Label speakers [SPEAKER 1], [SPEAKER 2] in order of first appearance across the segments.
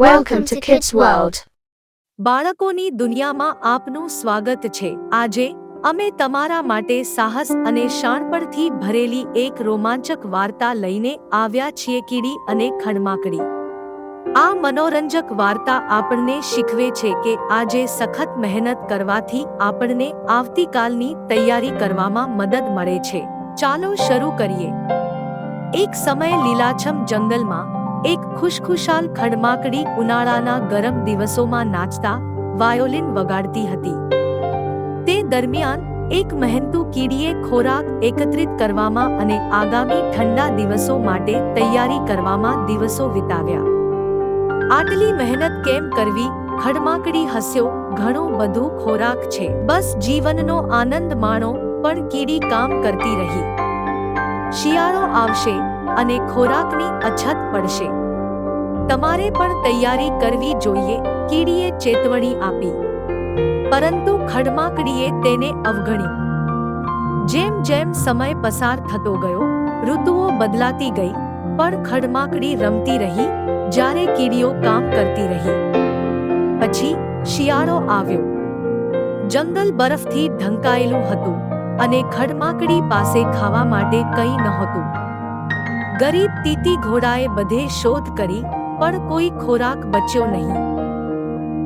[SPEAKER 1] Welcome two kids world
[SPEAKER 2] બાળકોની દુનિયામાં આપનું સ્વાગત છે. આજે અમે તમારા માટે સાહસ અને શાણપણથી ભરેલી એક રોમાંચક વાર્તા લઈને આવ્યા છીએ કીડી અને ખણમાકડી. આ મનોરંજક વાર્તા આપણને શીખવે છે કે આજે સખત મહેનત કરવાથી આપણને આવતીકાલની તૈયારી કરવામાં મદદ મળે છે. ચાલો શરૂ કરીએ. એક સમય લીલાછમ જંગલમાં એક ખુશખુશાલ ખડમાકડી ઉનાળાના ગરમ દિવસોમાં નાચતા વાયોલિન વગાડતી હતી. તે દરમિયાન એક મહેનતુ કીડીએ ખોરાક એકત્રિત કરવામાં અને આગામી ઠંડા દિવસો માટે તૈયારી કરવામાં દિવસો વિતાવ્યા. આટલી મહેનત કેમ કરવી? ખડમાકડી હસ્યો, ઘણો બધું ખોરાક છે. બસ જીવનનો આનંદ માણો, પણ કીડી કામ કરતી રહી. શિયાળો આવશે અને ખોરાકની અછત પડશે. તમારે પણ તૈયારી કરવી જોઈએ, કીડીએ ચેતવણી આપી. પરંતુ ખડમાકડીએ તેને અવગણ્યું જેમ જેમ સમય પસાર થતો ગયો, ઋતુઓ બદલાતી ગઈ, પણ ખડમાકડી રમતી રહી, જ્યારે કીડીઓ કામ કરતી રહી. પછી શિયાળો આવ્યો. જંગલ બરફથી ઢંકાયેલું હતું. અને ખડમાકડી પાસે ખાવા માટે કંઈ નહોતું. ગરીબ તીતી ઘોડાએ બધે શોધ કરી, પણ કોઈ ખોરાક બચ્યો નહીં.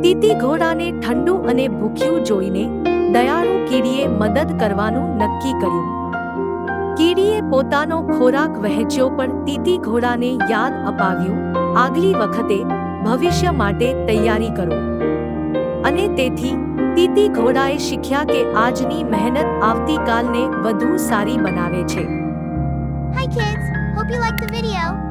[SPEAKER 2] તીતી ઘોડાને ઠંડુ અને ભૂખ્યું જોઈને દયાળુ કીડીએ મદદ કરવાનું નક્કી કર્યું. કીડીએ પોતાનો ખોરાક વહેંચ્યો પણ તીતી ઘોડાને યાદ અપાવ્યું, આગલી વખતે ભવિષ્ય માટે તૈયારી કરો. અને તેથી તીતી ઘોડાએ શીખ્યા કે આજની મહેનત આવતીકાલને વધુ સારી બનાવે છે
[SPEAKER 3] Hi kids, hope you liked the video.